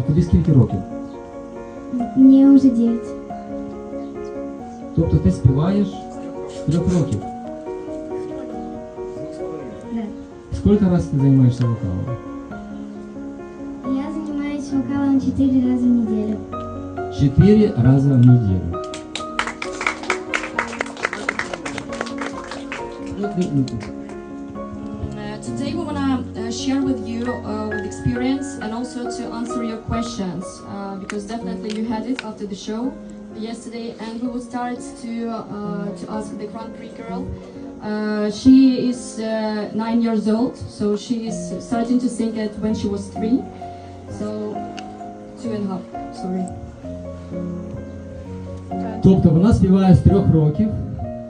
А тобі скільки років? Мне уже 9. Тобто ти співаєш з трьох років. Да. Скільки разів ти займаєшся вокалом? Я занимаюсь вокалом 4 раза в неделю. Чотири рази в неділю. Ну, ну, ну. Uh, today we want to uh, share with you uh, with experience and also to answer your questions uh, because definitely you had it after the show yesterday and we will start to uh, to ask the Grand Prix girl. Uh, she is uh, nine years old, so she is starting to sing it when she was three, so two and a half. Sorry. Тобто вона співає з трьох років,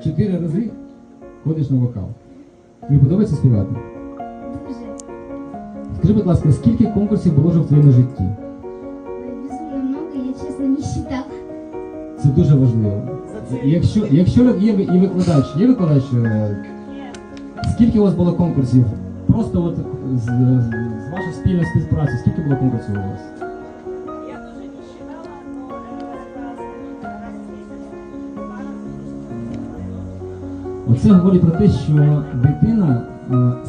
чотири рази ходиш на вокал. Тобі подобається співати? Дуже. Скажи, будь ласка, скільки конкурсів було вже в твоєму житті? Безумно много, я честно не считала. Це дуже важливо. Якщо, якщо є і викладач, є викладач, е, скільки у вас було конкурсів? Просто от з, з, з вашої спільної співпраці, скільки було конкурсів у вас? Я тоже не считала, но это раз. Оце говорить про те, що дитина е,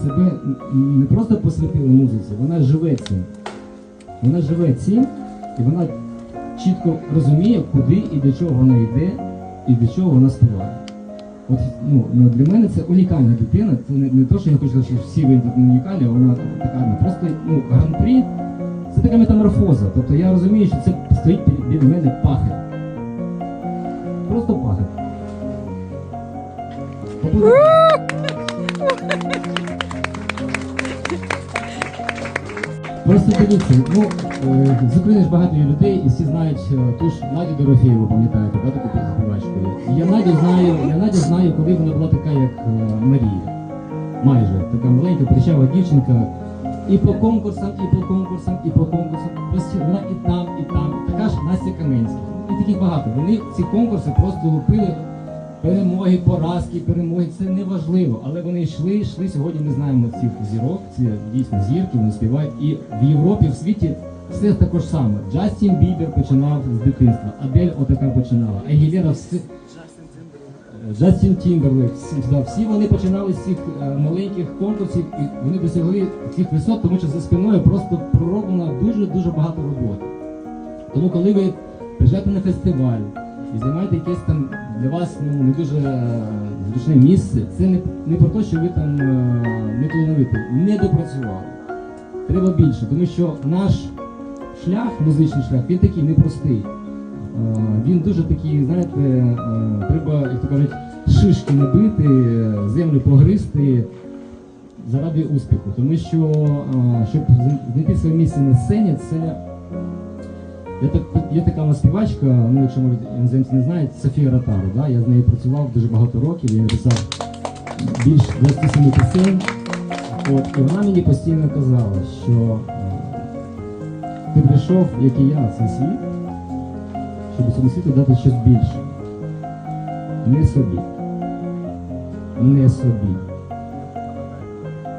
себе не просто посвятила музиці, вона живе цим. Вона живе цим, і вона чітко розуміє, куди і до чого вона йде, і до чого вона співає. От ну, ну, для мене це унікальна дитина. Це не, не те, що я хочу сказати, що всі ви унікальні, а вона така ну, просто ну, гран-прі це така метаморфоза. Тобто я розумію, що це стоїть біля мене пахи. Просто пахи. Просто дивіться, ну е, з України ж багато є людей, і всі знають е, ту ж Надю Дорофєєву, пам'ятаєте, да, таку співачку. І Я Надю знаю, я Надю знаю, коли вона була така, як е, Марія. Майже така маленька, прищава дівчинка. І по конкурсам, і по конкурсам, і по конкурсам. Постійно вона і там, і там. Така ж Настя Каменська. І таких багато. Вони ці конкурси просто лупили перемоги, поразки, перемоги. Це не важливо. Але вони йшли, йшли. Сьогодні ми знаємо цих зірок. Це дійсно зірки, вони співають. І в Європі, в світі все також саме. Джастін Бібер починав з дитинства, Адель отака починала. Егілера все. Джастін Тімберлейк, всі, вони починали з цих е, маленьких конкурсів і вони досягли цих висот, тому що за спиною просто пророблено дуже-дуже багато роботи. Тому коли ви приїжджаєте на фестиваль і займаєте якесь там для вас ну, не дуже е, зручне місце, це не, не про те, що ви там е, не талановиті, не допрацювали. Треба більше, тому що наш шлях, музичний шлях, він такий непростий. Е, Він дуже такий, знаєте, треба, як то кажуть, шишки набити, землю погризти заради успіху. Тому що, щоб знайти своє місце на сцені, це є, так, є така у нас співачка, ну якщо може іноземці не знають, Софія Ротару. Да? Я з нею працював дуже багато років, я написав більш 27 пісень. От, і вона мені постійно казала, що е, ти прийшов, як і я, в цей світ щоб цьому світу дати щось більше. Не собі. Не собі.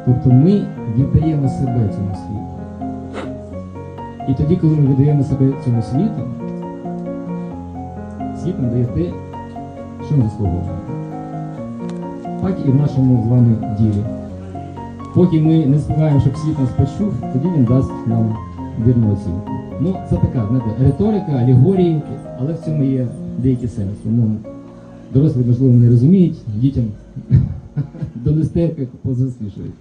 Тобто ми віддаємо себе цьому світу. І тоді, коли ми віддаємо себе цьому світу, світ нам дає те, що ми заслуговуємо. Так і в нашому з вами ділі. Поки ми не співаємо, щоб світ нас почув, тоді він дасть нам вірну оцінку. Ну, це така, знаєте, риторика, алегорії, але в цьому є деякий сенс. Тому дорослі, можливо, не розуміють, дітям донести, як позаслішують.